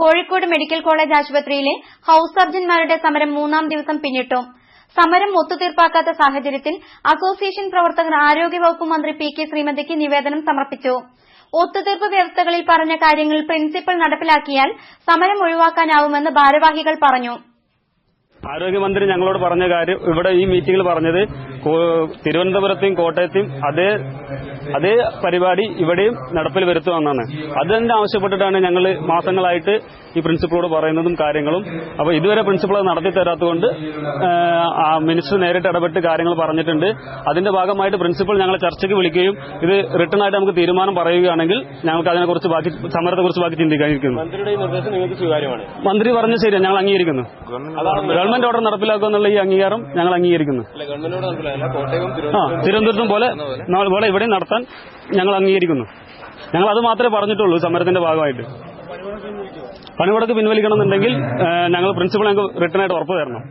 Kozhikode medical college ആശുപത്രിയിലെ house സർജൻമാരുടെ സമരം മൂന്നാം ദിവസം പിന്നിട്ടു. സമരം ഒത്തുതീർപ്പാക്കാത്ത സാഹചര്യത്തിൽ അസോസിയേഷൻ പ്രവർത്തകർ ആരോഗ്യവകുപ്പ് മന്ത്രി പി കെ ശ്രീമതിക്ക് നിവേദനം സമർപ്പിച്ചു. ഒത്തുതീർപ്പ് വ്യവസ്ഥകളിൽ പറഞ്ഞ കാര്യങ്ങൾ പ്രിൻസിപ്പൽ നടപ്പിലാക്കിയാൽ സമരം ഒഴിവാക്കാനാവുമെന്ന് ഭാരവാഹികൾ പറഞ്ഞു. ആരോഗ്യമന്ത്രി ഞങ്ങളോട് പറഞ്ഞ കാര്യം ഇവിടെ ഈ മീറ്റിംഗിൽ പറഞ്ഞത് തിരുവനന്തപുരത്തെയും കോട്ടയത്തെയും അതേ അതേ പരിപാടി ഇവിടെയും നടപ്പിൽ വരുത്തുമെന്നാണ് അത് തന്നെ ആവശ്യപ്പെട്ടിട്ടാണ് ഞങ്ങൾ മാസങ്ങളായിട്ട് ഈ പ്രിൻസിപ്പളോട് പറയുന്നതും കാര്യങ്ങളും? അപ്പോൾ ഇതുവരെ പ്രിൻസിപ്പൾ നടത്തി തരാത്തതുകൊണ്ട് മിനിസ്റ്റർ നേരിട്ട് ഇടപെട്ട് കാര്യങ്ങൾ പറഞ്ഞിട്ടുണ്ട്. അതിന്റെ ഭാഗമായിട്ട് പ്രിൻസിപ്പൾ ഞങ്ങളെ ചർച്ചയ്ക്ക് വിളിക്കുകയും ഇത് റിട്ടേൺ ആയിട്ട് നമുക്ക് തീരുമാനം പറയുകയാണെങ്കിൽ ഞങ്ങൾക്ക് അതിനെക്കുറിച്ച് ബാക്കി സമരത്തെക്കുറിച്ച് ബാക്കി ചിന്തിക്കാനിരിക്കുന്നു. മന്ത്രി പറഞ്ഞ ശരിയാണ് ഞങ്ങൾ അംഗീകരിക്കുന്നു. ഗവൺമെന്റ് ഓർഡർ നടപ്പിലാക്കുക എന്നുള്ള ഈ അംഗീകാരം ഞങ്ങൾ അംഗീകരിക്കുന്നു. ആ തിരുവനന്തപുരത്തും പോലെ പോലെ. ഇവിടെയും നടത്താൻ ഞങ്ങൾ അംഗീകരിക്കുന്നു. ഞങ്ങൾ അത് മാത്രമേ പറഞ്ഞിട്ടുള്ളൂ സമരത്തിന്റെ ഭാഗമായിട്ട്. പണിമുടക്ക് പിൻവലിക്കണം എന്നുണ്ടെങ്കിൽ ഞങ്ങൾ പ്രിൻസിപ്പൾ ഞങ്ങൾക്ക് റിട്ടേൺ ആയിട്ട് ഉറപ്പ് തരണം.